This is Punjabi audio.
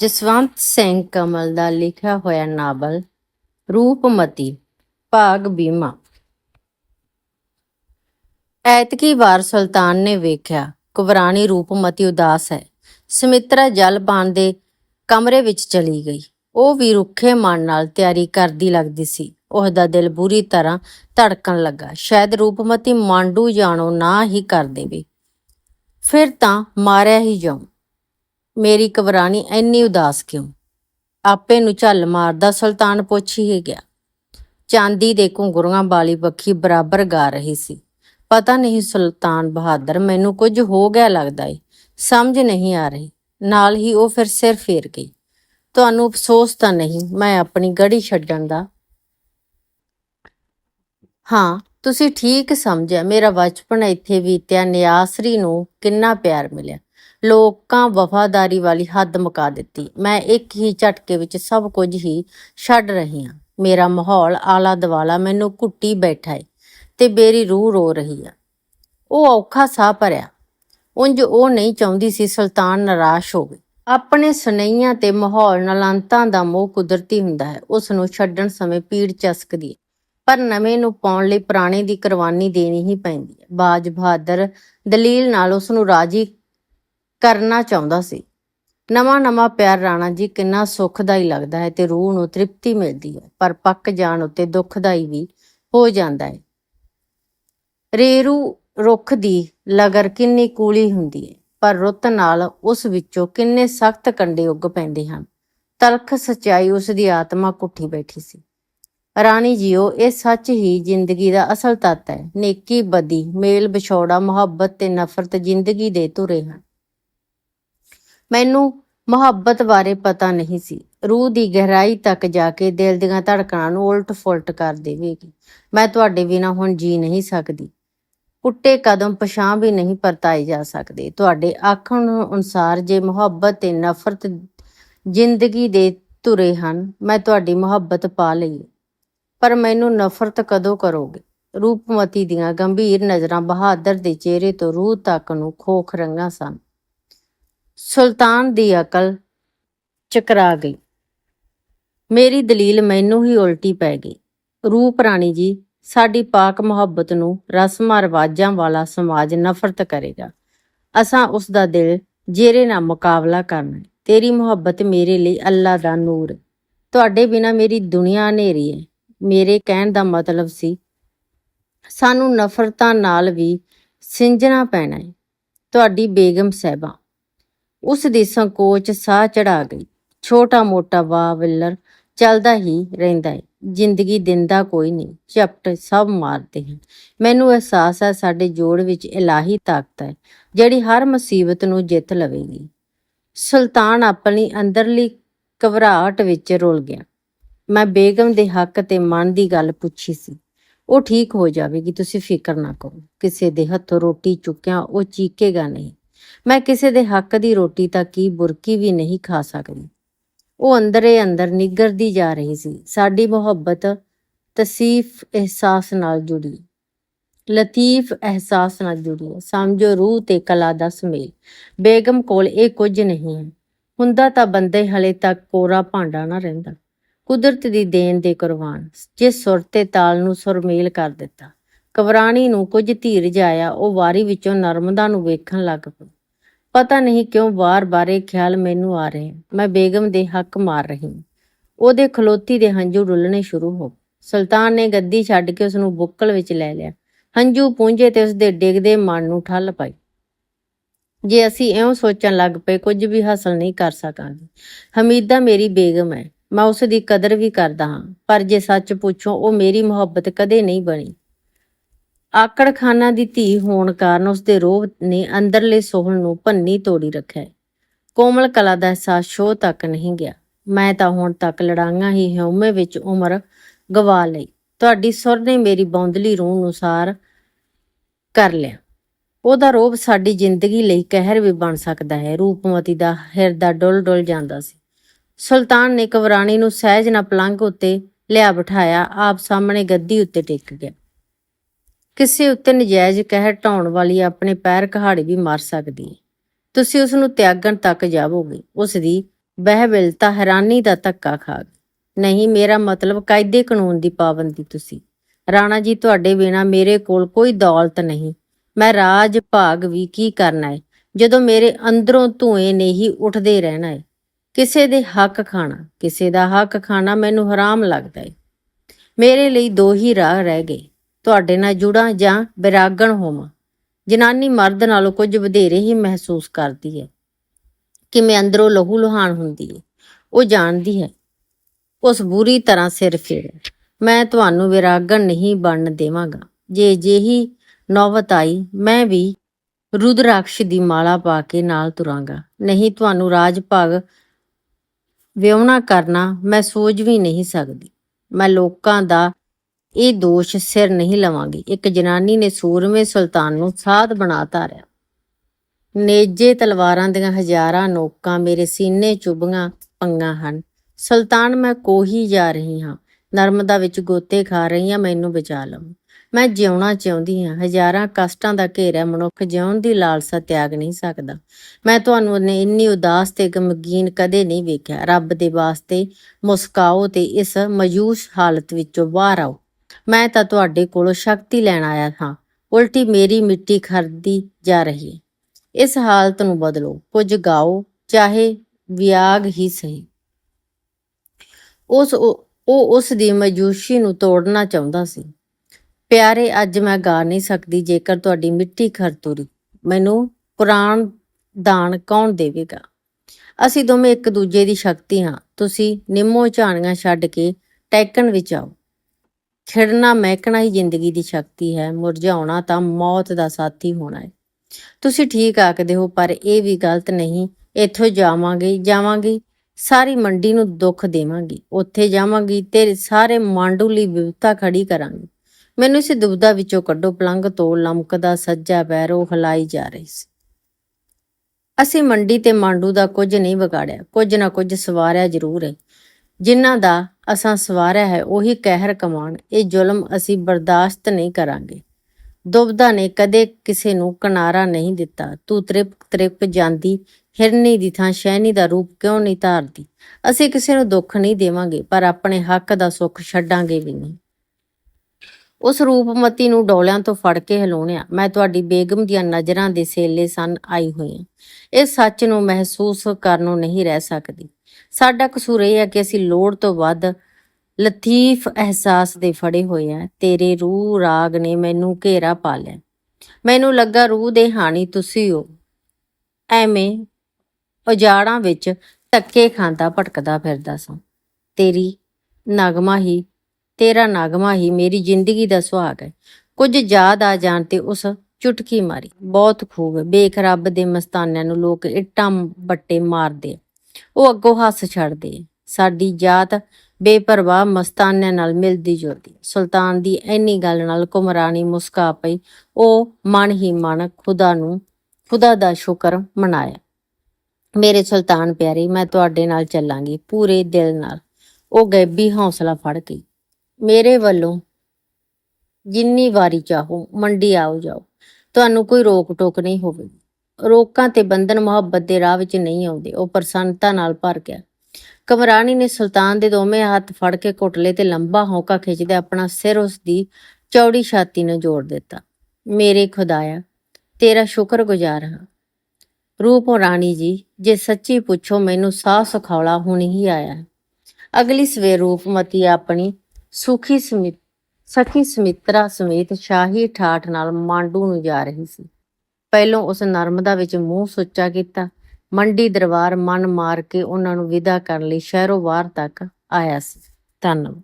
ਜਸਵੰਤ ਸਿੰਘ ਕਮਲ ਦਾ ਲਿਖਿਆ ਹੋਇਆ ਨਾਵਲ ਰੂਪਮਤੀ, ਭਾਗ ਬੀਮਾ। ਐਤਕੀ ਵਾਰ ਸੁਲਤਾਨ ਨੇ ਵੇਖਿਆ, ਕੁਵਰਾਣੀ ਰੂਪਮਤੀ ਉਦਾਸ ਹੈ। ਸੁਮਿਤਰਾ ਜਲ ਪਾਣ ਦੇ ਕਮਰੇ ਵਿੱਚ ਚਲੀ ਗਈ। ਉਹ ਵੀ ਰੁੱਖੇ ਮਨ ਨਾਲ ਤਿਆਰੀ ਕਰਦੀ ਲੱਗਦੀ ਸੀ। ਉਹਦਾ ਦਿਲ ਬੁਰੀ ਤਰ੍ਹਾਂ ਧੜਕਣ ਲੱਗਾ। ਸ਼ਾਇਦ ਰੂਪਮਤੀ ਮਾਂਡੂ ਜਾਣੋ ਨਾ ਹੀ ਕਰ ਦੇਵੇ। ਫਿਰ ਤਾਂ ਮਾਰਿਆ ਹੀ ਜਾਉ ਮੇਰੀ ਕਵਰਾਣੀ ਇੰਨੀ ਉਦਾਸ ਕਿਉਂ? ਆਪੇ ਨੂੰ ਝੱਲ ਮਾਰਦਾ ਸੁਲਤਾਨ ਪੁੱਛ ਹੀ ਗਿਆ। ਚਾਂਦੀ ਦੇ ਘੁੰਗਰੂਆਂ ਵਾਲੀ ਬੱਖੀ ਬਰਾਬਰ ਗਾ ਰਹੀ ਸੀ। ਪਤਾ ਨਹੀਂ ਸੁਲਤਾਨ ਬਹਾਦਰ, ਮੈਨੂੰ ਕੁਝ ਹੋ ਗਿਆ ਲੱਗਦਾ ਏ। ਸਮਝ ਨਹੀਂ ਆ ਰਹੀ। ਨਾਲ ਹੀ ਉਹ ਫਿਰ ਸਿਰ ਫੇਰ ਗਈ। ਤੁਹਾਨੂੰ ਅਫਸੋਸ ਤਾਂ ਨਹੀਂ, ਮੈਂ ਆਪਣੀ ਗੜੀ ਛੱਡਣ ਦਾ? ਹਾਂ, ਤੁਸੀਂ ਠੀਕ ਸਮਝਿਆ। ਮੇਰਾ ਬਚਪਨ ਇੱਥੇ ਬੀਤਿਆ, ਨਿਆਸਰੀ ਨੂੰ ਕਿੰਨਾ ਪਿਆਰ ਮਿਲਿਆ। ਲੋਕਾਂ ਵਫਾਦਾਰੀ ਵਾਲੀ ਹੱਦ ਮੁਕਾ ਦਿੱਤੀ। ਮੈਂ ਇੱਕ ਹੀ ਝਟਕੇ ਵਿੱਚ ਸਭ ਕੁਝ ਹੀ ਛੱਡ ਰਹੀ ਹਾਂ। ਮੇਰਾ ਮਾਹੌਲ ਆਲਾ ਦਵਾਲਾ ਮੈਨੂੰ ਘੁੱਟੀ ਬੈਠਾ ਏ ਤੇ ਮੇਰੀ ਰੂਹ ਰੋ ਰਹੀ ਆ। ਉਹ ਔਖਾ ਸਾਹ ਭਰਿਆ। ਉਂਝ ਉਹ ਨਹੀਂ ਚਾਹੁੰਦੀ ਸੀ ਸੁਲਤਾਨ ਨਿਰਾਸ਼ ਹੋਵੇ ਆਪਣੇ ਸੁਨੇਹੀਆਂ ਤੇ ਮਾਹੌਲ ਨਾਲ ਅੰਤਾਂ ਦਾ ਮੋਹ ਕੁਦਰਤੀ ਹੁੰਦਾ ਹੈ। ਉਸ ਨੂੰ ਛੱਡਣ ਸਮੇਂ ਪੀੜ ਚਸਕਦੀ ਹੈ। ਪਰ ਨਵੇਂ ਨੂੰ ਪਾਉਣ ਲਈ ਪੁਰਾਣੇ ਦੀ ਕੁਰਬਾਨੀ ਦੇਣੀ ਹੀ ਪੈਂਦੀ ਹੈ। ਬਾਜ ਬਹਾਦਰ ਦਲੀਲ ਨਾਲ ਉਸ ਨੂੰ ਰਾਜੀ ਕਰਨਾ ਚਾਹੁੰਦਾ ਸੀ। ਨਵਾਂ ਨਵਾਂ ਪਿਆਰ ਰਾਣਾ ਜੀ ਕਿੰਨਾ ਸੁਖਦਾਈ ਲੱਗਦਾ ਹੈ ਤੇ ਰੂਹ ਨੂੰ ਤ੍ਰਿਪਤੀ ਮਿਲਦੀ ਹੈ, ਪਰ ਪੱਕ ਜਾਣ ਉੱਤੇ ਦੁੱਖਦਾਈ ਵੀ ਹੋ ਜਾਂਦਾ ਹੈ। ਰੇਰੂ ਰੁੱਖ ਦੀ ਲਗਰ ਕਿੰਨੀ ਕੂਲੀ ਹੁੰਦੀ ਹੈ, ਪਰ ਰੁੱਤ ਨਾਲ ਉਸ ਵਿੱਚੋਂ ਕਿੰਨੇ ਸਖਤ ਕੰਡੇ ਉੱਗ ਪੈਂਦੇ ਹਨ। ਤਲਖ ਸਚਾਈ ਉਸ ਦੀ ਆਤਮਾ ਕੁੱਠੀ ਬੈਠੀ ਸੀ। ਰਾਣੀ ਜੀਓ, ਇਹ ਸੱਚ ਹੀ ਜ਼ਿੰਦਗੀ ਦਾ ਅਸਲ ਤੱਤ ਹੈ। ਨੇਕੀ, ਬਦੀ ਮੇਲ ਵਿਛੋੜਾ ਮੁਹੱਬਤ ਤੇ ਨਫ਼ਰਤ ਜ਼ਿੰਦਗੀ ਦੇ ਧੁਰੇ ਹਨ। ਮੈਨੂੰ ਮੁਹੱਬਤ ਬਾਰੇ ਪਤਾ ਨਹੀਂ ਸੀ। ਰੂਹ ਦੀ ਗਹਿਰਾਈ ਤੱਕ ਜਾ ਕੇ ਦਿਲ ਦੀਆਂ ਧੜਕਣਾਂ ਨੂੰ ਉਲਟ-ਫੁਲਟ ਕਰ ਦੇਵੇਗੀ। ਮੈਂ ਤੁਹਾਡੇ ਬਿਨਾ ਹੁਣ ਜੀ ਨਹੀਂ ਸਕਦੀ। ਪੁੱਟੇ ਕਦਮ ਪਛਾਂ ਵੀ ਨਹੀਂ ਪਰਤਾਏ ਜਾ ਸਕਦੇ। ਤੁਹਾਡੇ ਆਖਣ ਅਨੁਸਾਰ ਜੇ ਮੁਹੱਬਤ ਤੇ ਨਫ਼ਰਤ ਜ਼ਿੰਦਗੀ ਦੇ ਧੁਰੇ ਹਨ, ਮੈਂ ਤੁਹਾਡੀ ਮੁਹੱਬਤ ਪਾ ਲਈ। ਪਰ ਮੈਨੂੰ ਨਫ਼ਰਤ ਕਦੋਂ ਕਰੋਗੇ? ਰੂਪਮਤੀ ਦੀਆਂ ਗੰਭੀਰ ਨਜ਼ਰਾਂ ਬਹਾਦਰ ਦੇ ਚਿਹਰੇ ਤੋਂ ਰੂਹ ਤੱਕ ਨੂੰ ਖੋਖ ਰੰਗਾਂ ਸਨ। ਸੁਲਤਾਨ ਦੀ ਅਕਲ ਚਕਰਾ ਗਈ। ਮੇਰੀ ਦਲੀਲ ਮੈਨੂੰ ਹੀ ਉਲਟੀ ਪੈ ਗਈ। ਰੂਪ ਰਾਣੀ ਜੀ, ਸਾਡੀ ਪਾਕ ਮੁਹੱਬਤ ਨੂੰ ਰਸਮਾਂ ਰਿਵਾਜਾਂ ਵਾਲਾ ਸਮਾਜ ਨਫ਼ਰਤ ਕਰੇਗਾ। ਅਸਾਂ ਉਸ ਦਾ ਦਿਲ ਜੇਰੇ ਨਾਲ ਮੁਕਾਬਲਾ ਕਰਨਾ, ਤੇਰੀ ਮੁਹੱਬਤ ਮੇਰੇ ਲਈ ਅੱਲਾ ਦਾ ਨੂਰ। ਤੁਹਾਡੇ ਬਿਨਾ ਮੇਰੀ ਦੁਨੀਆ ਹਨੇਰੀ ਹੈ ਮੇਰੇ ਕਹਿਣ ਦਾ ਮਤਲਬ ਸੀ, ਸਾਨੂੰ ਨਫ਼ਰਤਾਂ ਨਾਲ ਵੀ ਸਿੰਜਣਾ ਪੈਣਾ ਹੈ ਤੁਹਾਡੀ ਬੇਗਮ ਸਹਿਬਾ ਉਸ ਦੀ ਸੰਕੋਚ ਸਾਹ ਚੜਾ ਗਈ। ਛੋਟਾ ਮੋਟਾ ਵਾਹ ਵਿਲਰ ਚੱਲਦਾ ਹੀ ਰਹਿੰਦਾ ਹੈ ਜ਼ਿੰਦਗੀ ਦਿੰਦਾ ਕੋਈ ਨਹੀਂ। ਝਪਟ ਸਭ ਮਾਰਦੇ ਹਨ। ਮੈਨੂੰ ਅਹਿਸਾਸ ਹੈ ਸਾਡੇ ਜੋੜ ਵਿੱਚ ਇਲਾਹੀ ਤਾਕਤ ਹੈ, ਜਿਹੜੀ ਹਰ ਮੁਸੀਬਤ ਨੂੰ ਜਿੱਤ ਲਵੇਗੀ। ਸੁਲਤਾਨ ਆਪਣੀ ਅੰਦਰਲੀ ਘਬਰਾਹਟ ਵਿੱਚ ਰੁਲ ਗਿਆ। ਮੈਂ ਬੇਗਮ ਦੇ ਹੱਕ ਤੇ ਮਨ ਦੀ ਗੱਲ ਪੁੱਛੀ ਸੀ। ਉਹ ਠੀਕ ਹੋ ਜਾਵੇਗੀ, ਤੁਸੀਂ ਫਿਕਰ ਨਾ ਕਰੋ। ਕਿਸੇ ਦੇ ਹੱਥੋਂ ਰੋਟੀ ਚੁੱਕਿਆ ਉਹ ਚੀਕੇਗਾ ਨਹੀਂ। ਮੈਂ ਕਿਸੇ ਦੇ ਹੱਕ ਦੀ ਰੋਟੀ ਤਾਂ ਕੀ ਬੁਰਕੀ ਵੀ ਨਹੀਂ ਖਾ ਸਕਦੀ। ਉਹ ਅੰਦਰੇ ਅੰਦਰ ਨਿੱਗਰਦੀ ਜਾ ਰਹੀ ਸੀ। ਸਾਡੀ ਮੁਹੱਬਤ ਤਸੀਫ ਅਹਿਸਾਸ ਨਾਲ ਜੁੜੀ। ਲਤੀਫ ਅਹਿਸਾਸ ਨਾਲ ਜੁੜੀ। ਸਮਝੋ ਰੂਹ ਤੇ ਕਲਾ ਦਾ ਸੁਮੇਲ। ਬੇਗਮ ਕੋਲ ਇਹ ਕੁਝ ਨਹੀਂ ਹੈ। ਹੁੰਦਾ ਤਾਂ ਬੰਦੇ ਹਲੇ ਤੱਕ ਕੋਰਾ ਭਾਂਡਾ ਨਾ ਰਹਿੰਦਾ। ਕੁਦਰਤ ਦੀ ਦੇਣ ਦੇ ਕੁਰਬਾਨ। ਜਿਸ ਸੁਰ ਤੇ ਤਾਲ ਨੂੰ ਸੁਰਮੇਲ ਕਰ ਦਿੱਤਾ। ਕਵਰਾਣੀ ਨੂੰ ਕੁਝ ਧੀਰਜ ਆਇਆ। ਉਹ ਵਾਰੀ ਵਿੱਚੋਂ ਨਰਮਦਾ ਨੂੰ ਵੇਖਣ ਲੱਗ ਪਈ। ਪਤਾ ਨਹੀਂ ਕਿਉਂ ਵਾਰ-ਵਾਰ ਇਹ ਖਿਆਲ ਮੈਨੂੰ ਆ ਰਹੇ। ਮੈਂ ਬੇਗਮ ਦੇ ਹੱਕ ਮਾਰ ਰਹੀ ਉਹਦੇ ਖਲੋਤੀ ਦੇ ਹੰਝੂ ਡੁੱਲਣੇ ਸ਼ੁਰੂ ਹੋ ਗਏ। ਸੁਲਤਾਨ ਨੇ ਗੱਦੀ ਛੱਡ ਕੇ ਉਸ ਨੂੰ ਬੁੱਕਲ ਵਿੱਚ ਲੈ ਲਿਆ। ਹੰਝੂ ਪੂੰਝੇ ਤੇ ਉਸ ਦੇ ਡਿੱਗਦੇ ਮਨ ਨੂੰ ਠੱਲ ਪਾਈ। ਜੇ ਅਸੀਂ ਇਉਂ ਸੋਚਣ ਲੱਗ ਪਏ, ਕੁਝ ਵੀ ਹਾਸਲ ਨਹੀਂ ਕਰ ਸਕਾਂਗੇ। ਹਮੀਦਾ ਮੇਰੀ ਬੇਗਮ ਹੈ। ਮੈਂ ਉਸ ਦੀ ਕਦਰ ਵੀ ਕਰਦਾ ਹਾਂ। ਪਰ ਜੇ ਸੱਚ ਪੁੱਛੋ, ਉਹ ਮੇਰੀ ਮੁਹੱਬਤ ਕਦੇ ਨਹੀਂ ਬਣੀ। ਆਕੜ ਖਾਨਾ ਦੀ ਧੀ ਹੋਣ ਕਾਰਨ ਉਸ ਦੇ ਰੋਹ ਨੇ ਅੰਦਰਲੇ ਸੋਹਲ ਨੂੰ ਭੰਨੀ ਤੋੜੀ ਰੱਖਿਆ। ਹੈ। ਕੋਮਲ ਕਲਾ ਦਾ ਅਹਿਸਾਸ ਸ਼ੋਹ ਤੱਕ ਨਹੀਂ ਗਿਆ। ਮੈਂ ਤਾਂ ਹੁਣ ਤੱਕ ਲੜਾਈਆਂ ਹੀ ਹਉਮੈ ਵਿੱਚ ਉਮਰ ਗਵਾ ਲਈ। ਤੁਹਾਡੀ ਸੁਰ ਨੇ ਮੇਰੀ ਬੌਂਦਲੀ ਰੂਹ ਅਨੁਸਾਰ ਕਰ ਲਿਆ। ਉਹਦਾ ਰੋਬ ਸਾਡੀ ਜ਼ਿੰਦਗੀ ਲਈ ਕਹਿਰ ਵੀ ਬਣ ਸਕਦਾ ਹੈ। ਰੂਪਮਤੀ ਦਾ ਹਿਰਦਾ ਡੁੱਲ ਡੁੱਲ ਜਾਂਦਾ ਸੀ। ਸੁਲਤਾਨ ਨੇ ਕਵਰਾਣੀ ਨੂੰ ਸਹਿਜ ਨਾਲ ਪਲੰਘ ਉੱਤੇ ਲਿਆ ਬਿਠਾਇਆ, ਆਪ ਸਾਹਮਣੇ ਗੱਦੀ ਉੱਤੇ ਟਿਕ ਗਿਆ। ਕਿਸੇ ਉੱਤੇ ਨਜਾਇਜ਼ ਕਹਿਰ ਢਾਉਣ ਵਾਲੀ ਆਪਣੇ ਪੈਰ ਕਹਾੜੀ ਵੀ ਮਾਰ ਸਕਦੀ ਹੈ ਤੁਸੀਂ ਉਸ ਨੂੰ ਤਿਆਗਣ ਤੱਕ ਜਾਵੋਗੇ। ਉਸ ਦੀ ਬਹਿਬਿਲ ਹੈਰਾਨੀ ਦਾ ਧੱਕਾ ਖਾ ਨਹੀਂ, ਮੇਰਾ ਮਤਲਬ ਕਾਇਦੇ ਕਾਨੂੰਨ ਦੀ ਪਾਬੰਦੀ ਤੁਸੀਂ। ਰਾਣਾ ਜੀ, ਤੁਹਾਡੇ ਬਿਨਾ ਮੇਰੇ ਕੋਲ ਕੋਈ ਦੌਲਤ ਨਹੀਂ। ਮੈਂ ਰਾਜ ਭਾਗ ਵੀ ਕੀ ਕਰਨਾ ਹੈ ਜਦੋਂ ਮੇਰੇ ਅੰਦਰੋਂ ਧੂਏ ਨੇ ਹੀ ਉੱਠਦੇ ਰਹਿਣਾ ਹੈ ਕਿਸੇ ਦੇ ਹੱਕ ਖਾਣਾ, ਕਿਸੇ ਦਾ ਹੱਕ ਖਾਣਾ ਮੈਨੂੰ ਹਰਾਮ ਲੱਗਦਾ ਹੈ ਮੇਰੇ ਲਈ ਦੋ ਹੀ ਰਾਹ ਰਹਿ ਗਏ। ਤੁਹਾਡੇ ਨਾਲ ਜੁੜਾਂ ਜਾਂ ਵਿਰਾਗਣ ਹੋਵਾਂ। ਜਨਾਨੀ ਮਰਦ ਨਾਲੋਂ ਕੁਝ ਵਧੇਰੇ ਹੀ ਮਹਿਸੂਸ ਕਰਦੀ ਹੈ। ਕਿਵੇਂ ਅੰਦਰੋਂ ਲਹੂ ਲੁਹਾਨ ਹੁੰਦੀ ਹੈ, ਉਹ ਜਾਣਦੀ ਹੈ। ਉਸ ਬੁਰੀ ਤਰ੍ਹਾਂ ਸਿਰ ਫੇਰ। ਮੈਂ ਤੁਹਾਨੂੰ ਵਿਰਾਗਣ ਨਹੀਂ ਬਣਨ ਦੇਵਾਂਗਾ। ਜੇ ਜਿਹੀ ਨੌਬਤ ਆਈ, ਮੈਂ ਵੀ ਰੁਦਰਾਕਸ਼ ਦੀ ਮਾਲਾ ਪਾ ਕੇ ਨਾਲ ਤੁਰਾਂਗਾ। ਨਹੀਂ ਤੁਹਾਨੂੰ ਰਾਜ ਭਾਗ ਵਿਉਣਾ ਕਰਨਾ ਮੈਂ ਸੋਚ ਵੀ ਨਹੀਂ ਸਕਦੀ। ਮੈਂ ਲੋਕਾਂ ਦਾ ਇਹ ਦੋਸ਼ ਸਿਰ ਨਹੀਂ ਲਵਾਂਗੀ। ਇੱਕ ਜਨਾਨੀ ਨੇ ਸੂਰਮੇ ਸੁਲਤਾਨ ਨੂੰ ਸਾਧ ਬਣਾ ਧਾਰਿਆ। ਨੇਜੇ ਤਲਵਾਰਾਂ ਦੀਆਂ ਹਜ਼ਾਰਾਂ ਨੋਕਾਂ ਮੇਰੇ ਸੀਨੇ ਚੁਭੀਆਂ ਪੰਗਾਂ ਹਨ। ਸੁਲਤਾਨ, ਮੈਂ ਕੋਹੀ ਜਾ ਰਹੀ ਹਾਂ। ਨਰਮਦਾ ਵਿੱਚ ਗੋਤੇ ਖਾ ਰਹੀ ਹਾਂ ਮੈਨੂੰ ਬਚਾ ਲਓ ਮੈਂ ਜਿਉਣਾ ਚਾਹੁੰਦੀ ਹਾਂ। ਹਜ਼ਾਰਾਂ ਕਸ਼ਟਾਂ ਦਾ ਘੇਰਾ ਮਨੁੱਖ ਜਿਉਣ ਦੀ ਲਾਲਸਾ ਤਿਆਗ ਨਹੀਂ ਸਕਦਾ। ਮੈਂ ਤੁਹਾਨੂੰ ਨੇ ਇੰਨੀ ਉਦਾਸ ਤੇ ਗਮਗੀਨ ਕਦੇ ਨਹੀਂ ਵੇਖਿਆ। ਰੱਬ ਦੇ ਵਾਸਤੇ ਮੁਸਕਾਓ ਤੇ ਇਸ ਮਯੂਸ ਹਾਲਤ ਵਿੱਚੋਂ ਬਾਹਰ ਆਓ। ਮੈਂ ਤਾਂ ਤੁਹਾਡੇ ਕੋਲੋਂ ਸ਼ਕਤੀ ਲੈਣ ਆਇਆ ਹਾਂ। ਉਲਟੀ ਮੇਰੀ ਮਿੱਟੀ ਖਰਦੀ ਜਾ ਰਹੀ। ਇਸ ਹਾਲਤ ਨੂੰ ਬਦਲੋ, ਕੁਝ ਗਾਓ, ਚਾਹੇ ਵਿਆਗ ਹੀ ਸਹੀ। ਉਸ ਉਹ ਉਸ ਦੀ ਮਯੂਸ਼ੀ ਨੂੰ ਤੋੜਨਾ ਚਾਹੁੰਦਾ ਸੀ। ਪਿਆਰੇ, ਅੱਜ ਮੈਂ ਗਾ ਨਹੀਂ ਸਕਦੀ ਜੇਕਰ ਤੁਹਾਡੀ ਮਿੱਟੀ ਖਰਤੂਰੀ ਮੈਨੂੰ ਕੁਰਾਨ ਦਾਨ ਕੌਣ ਦੇਵੇਗਾ? ਅਸੀਂ ਦੋਵੇਂ ਇੱਕ ਦੂਜੇ ਦੀ ਸ਼ਕਤੀ ਹਾਂ। ਤੁਸੀਂ ਨਿੰਮੋ ਝਾਣੀਆਂ ਛੱਡ ਕੇ ਟੈਕਣ ਵਿੱਚ ਆਓ। ਖਿੜਨਾ ਮਹਿਕਣਾ ਹੀ ਜ਼ਿੰਦਗੀ ਦੀ ਸ਼ਕਤੀ ਹੈ, ਮੁਰਝਾਉਣਾ ਤਾਂ ਮੌਤ ਦਾ ਸਾਥੀ ਹੋਣਾ ਹੈ। ਤੁਸੀਂ ਠੀਕ ਆਖਦੇ ਹੋ, ਪਰ ਇਹ ਵੀ ਗਲਤ ਨਹੀਂ, ਇੱਥੋਂ ਜਾਵਾਂਗੇ ਜਾਵਾਂਗੇ, ਸਾਰੀ ਮੰਡੀ ਨੂੰ ਦੁੱਖ ਦੇਵਾਂਗੀ, ਉੱਥੇ ਜਾਵਾਂਗੀ ਤੇ ਸਾਰੇ ਮਾਂਡੂ ਲਈ ਵਿਵਤਾ ਖੜੀ ਕਰਾਂਗੀ। ਮੈਨੂੰ ਇਸ ਦੁਬਦਾ ਵਿੱਚੋਂ ਕੱਢੋ ਪਲੰਗ ਤੋਂ ਲਮਕਦਾ ਸੱਜਾ ਪੈਰ ਉਹ ਹਲਾਈ ਜਾ ਰਹੀ ਸੀ। ਅਸੀਂ ਮੰਡੀ ਤੇ ਮਾਂਡੂ ਦਾ ਕੁਝ ਨਹੀਂ ਵਿਗਾੜਿਆ, ਕੁਝ ਨਾ ਕੁਝ ਸਵਾਰਿਆ ਜ਼ਰੂਰ ਹੈ। ਜਿਨ੍ਹਾਂ ਦਾ ਅਸਾਂ ਸਵਾਰਿਆ ਹੈ, ਉਹੀ ਕਹਿਰ ਕਮਾਉਣ ਇਹ ਜ਼ੁਲਮ ਅਸੀਂ ਬਰਦਾਸ਼ਤ ਨਹੀਂ ਕਰਾਂਗੇ। ਦੁਬਦਾ ਨੇ ਕਦੇ ਕਿਸੇ ਨੂੰ ਕਿਨਾਰਾ ਨਹੀਂ ਦਿੱਤਾ। ਤੂੰ ਤ੍ਰਿਪ ਤ੍ਰਿਪ ਜਾਂਦੀ, ਹਿਰਨੀ ਦੀ ਥਾਂ ਸ਼ੈਨੀ ਦਾ ਰੂਪ ਕਿਉਂ ਨਹੀਂ ਧਾਰਦੀ? ਅਸੀਂ ਕਿਸੇ ਨੂੰ ਦੁੱਖ ਨਹੀਂ ਦੇਵਾਂਗੇ, ਪਰ ਆਪਣੇ ਹੱਕ ਦਾ ਸੁੱਖ ਛੱਡਾਂਗੇ ਵੀ ਨਹੀਂ। ਉਸ ਰੂਪਮਤੀ ਨੂੰ ਡੋਲਿਆਂ ਤੋਂ ਫੜ ਕੇ ਹਿਲਾਉਣਿਆ। ਮੈਂ ਤੁਹਾਡੀ ਬੇਗਮ ਦੀਆਂ ਨਜ਼ਰਾਂ ਦੇ ਸੇਲੇ ਸਨ ਆਈ ਹੋਈ ਹਾਂ ਇਸ ਸੱਚ ਨੂੰ ਮਹਿਸੂਸ ਕਰਨੋਂ ਨਹੀਂ ਰਹਿ ਸਕਦੀ। ਸਾਡਾ ਕਸੂਰ ਇਹ ਹੈ ਕਿ ਅਸੀਂ ਲੋੜ ਤੋਂ ਵੱਧ ਲਤੀਫ ਅਹਿਸਾਸ ਦੇ ਫੜੇ ਹੋਏ ਆ ਤੇਰੇ ਰੂਹ ਰਾਗ ਨੇ ਮੈਨੂੰ ਘੇਰਾ ਪਾ ਲਿਆ। ਮੈਨੂੰ ਲੱਗਾ ਰੂਹ ਦੇ ਹਾਣੀ ਤੁਸੀਂ ਹੋ। ਐਵੇਂ ਉਜਾੜਾਂ ਵਿੱਚ ਧੱਕੇ ਖਾਂਦਾ, ਭਟਕਦਾ ਫਿਰਦਾ ਸਾਂ। ਤੇਰੀ ਨਗਮਾ ਹੀ, ਤੇਰਾ ਨਗਮਾ ਹੀ ਮੇਰੀ ਜ਼ਿੰਦਗੀ ਦਾ ਸੁਹਾਗ ਹੈ। ਕੁਝ ਯਾਦ ਆ ਜਾਣ ਤੇ ਉਸ ਚੁਟਕੀ ਮਾਰੀ। ਬਹੁਤ ਖੂਬ ਹੈ। ਬੇਖ ਰੱਬ ਦੇ ਮਸਤਾਨਿਆਂ ਨੂੰ ਲੋਕ ਇੱਟਾਂ ਬੱਟੇ ਮਾਰਦੇ ਉਹ ਅੱਗੋਂ ਹੱਸ ਛੱਡਦੇ ਸਾਡੀ ਜਾਤ ਬੇਪਰਵਾਹ ਮਸਤਾਨਿਆਂ ਨਾਲ ਮਿਲਦੀ ਜੁਲਦੀ। ਸੁਲਤਾਨ ਦੀ ਐਨੀ ਗੱਲ ਨਾਲ ਕੁਮਰਾਣੀ ਮੁਸਕਾ ਪਈ। ਉਹ ਮਨ ਹੀ ਮਨ ਖੁਦਾ ਨੂੰ, ਖੁਦਾ ਦਾ ਸ਼ੁਕਰ ਮਨਾਇਆ। ਮੇਰੇ ਸੁਲਤਾਨ ਪਿਆਰੇ, ਮੈਂ ਤੁਹਾਡੇ ਨਾਲ ਚੱਲਾਂਗੀ, ਪੂਰੇ ਦਿਲ ਨਾਲ। ਉਹ ਗੈਬੀ ਹੌਸਲਾ ਫੜ ਗਈ ਮੇਰੇ ਵੱਲੋਂ ਜਿੰਨੀ ਵਾਰੀ ਚਾਹੋ, ਮੰਡੀ ਆਓ ਜਾਓ। ਤੁਹਾਨੂੰ ਕੋਈ ਰੋਕ ਟੋਕ ਨਹੀਂ ਹੋਵੇਗੀ। ਰੋਕਾਂ ਤੇ ਬੰਧਨ ਮੁਹੱਬਤ ਦੇ ਰਾਹ ਵਿੱਚ ਨਹੀਂ ਆਉਂਦੇ। ਉਹ ਪ੍ਰਸੰਨਤਾ ਨਾਲ ਭਰ ਗਿਆ। ਕਮਰਾਣੀ ਨੇ ਸੁਲਤਾਨ ਦੇ ਦੋਵੇਂ ਹੱਥ ਫੜ ਕੇ ਘੁੱਟਲੇ ਤੇ ਲੰਬਾ ਹੌਕਾ ਖਿੱਚਦੇ ਆਪਣਾ ਸਿਰ ਉਸ ਦੀ ਚੌੜੀ ਛਾਤੀ ਨੂੰ ਜੋੜ ਦਿੱਤਾ। ਮੇਰੇ ਖੁਦਾਇਆ, ਤੇਰਾ ਸ਼ੁਕਰਗੁਜ਼ਾਰ ਹਾਂ। ਰੂਪੋ ਰਾਣੀ ਜੀ, ਜੇ ਸੱਚੀ ਪੁੱਛੋ, ਮੈਨੂੰ ਸਾਹ ਸੁਖੌਲਾ ਹੁਣ ਹੀ ਆਇਆ ਅਗਲੀ ਸਵੇਰ ਰੂਪਮਤੀ ਆਪਣੀ ਸੁਖੀ ਸਮਿਤ ਸਖੀ ਸਮਿਤਰਾ ਸਮੇਤ ਸ਼ਾਹੀ ਠਾਠ ਨਾਲ ਮਾਂਡੂ ਨੂੰ ਜਾ ਰਹੀ ਸੀ। ਪਹਿਲੋਂ ਉਸ ਨਰਮਦਾ ਵਿੱਚ ਮੂੰਹ ਸੁੱਚਾ ਕੀਤਾ। ਮੰਡੀ ਦਰਬਾਰ ਮਨ ਮਾਰ ਕੇ ਉਹਨਾਂ ਨੂੰ ਵਿਦਾ ਕਰਨ ਲਈ ਸ਼ਹਿਰੋਂ ਬਾਹਰ ਤੱਕ ਆਇਆ ਸੀ। ਧੰਨਵਾਦ।